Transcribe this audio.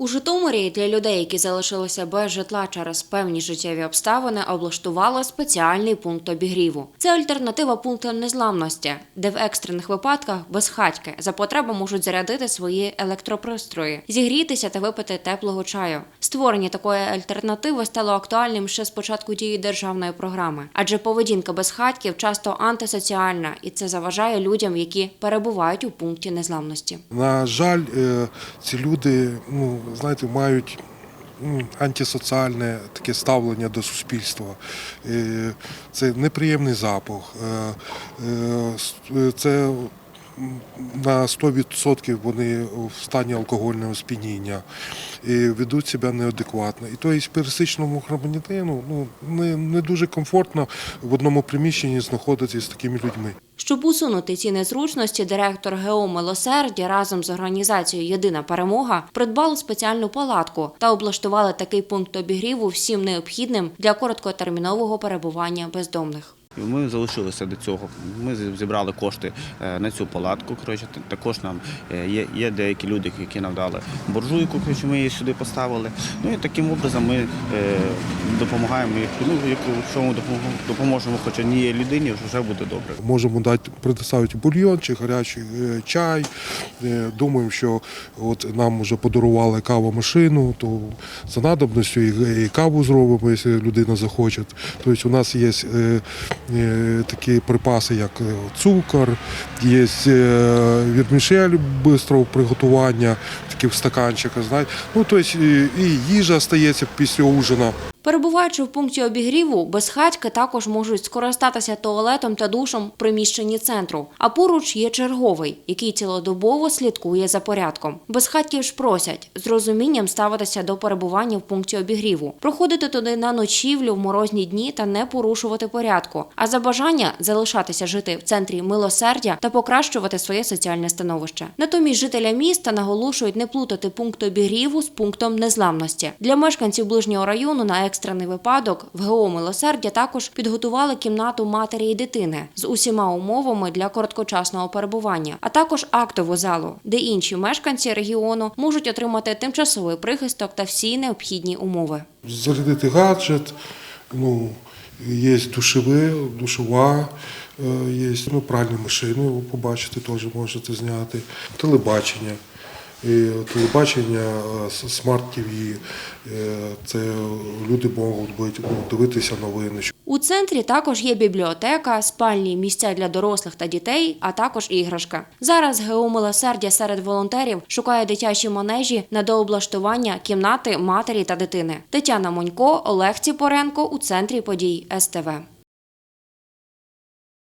У Житомирі для людей, які залишилися без житла через певні життєві обставини, облаштували спеціальний пункт обігріву. Це альтернатива пункту незламності, де в екстрених випадках безхатьки за потреби можуть зарядити свої електропристрої, зігрітися та випити теплого чаю. Створення такої альтернативи стало актуальним ще з початку дії державної програми, адже поведінка безхатьків часто антисоціальна, і це заважає людям, які перебувають у пункті незламності. На жаль, е, ці люди, ну знаєте, мають антисоціальне таке ставлення до суспільства. Е, Це неприємний запах. е, е, Це на 100% вони в стані алкогольного сп'яніння і ведуть себе неадекватно. І то є пересічному громадянину ну, не, не дуже комфортно в одному приміщенні знаходитися з такими людьми. Щоб усунути ці незручності, директор ГО «Милосердя» разом з організацією Єдина перемога придбали спеціальну палатку та облаштували такий пункт обігріву всім необхідним для короткотермінового перебування бездомних. Ми залишилися до цього. Ми зібрали кошти е, на цю палатку. Коротше, також нам е, є, є деякі люди, які нам дали буржуйку, коротше, ми її сюди поставили. Ну і таким образом ми е, допомагаємо. Ну, якщо ми допоможемо, хоч одній людині, вже буде добре. Можемо дати предоставити бульйон чи гарячий чай. Думаємо, що от нам вже подарували кавомашину, то за надобністю і каву зробимо, якщо людина захоче. Тобто у нас є такі припаси, як е, цукор, є е, вірмішель швидкого приготування, такі в стаканчиках. знаєте. Ну, тобто і їжа стається після ужина. Перебуваючи в пункті обігріву, безхатьки також можуть скористатися туалетом та душом в приміщенні центру. А поруч є черговий, який цілодобово слідкує за порядком. Безхатьків ж просять з розумінням ставитися до перебування в пункті обігріву, проходити туди на ночівлю в морозні дні та не порушувати порядку. А за бажання залишатися жити в центрі милосердя та покращувати своє соціальне становище. Натомість жителя міста наголошують не плутати пункт обігріву з пунктом незламності. Для мешканців ближнього району на екстрений випадок в ГО «Милосердя» також підготували кімнату матері і дитини з усіма умовами для короткочасного перебування, а також актову залу, де інші мешканці регіону можуть отримати тимчасовий прихисток та всі необхідні умови. зарядити гаджет, ну, є душове, душова, е, є ну, пральні машини, ви побачите, теж можете зняти, телебачення. Телебачення, е, смарт-ТВ, е, це люди можуть ну, дивитися новини. У центрі також є бібліотека, спальні місця для дорослих та дітей, а також іграшка. Зараз ГО «Милосердя» серед волонтерів шукає дитячі манежі на дооблаштування кімнати матері та дитини. Тетяна Монько, Олег Ціпоренко у центрі подій СТВ.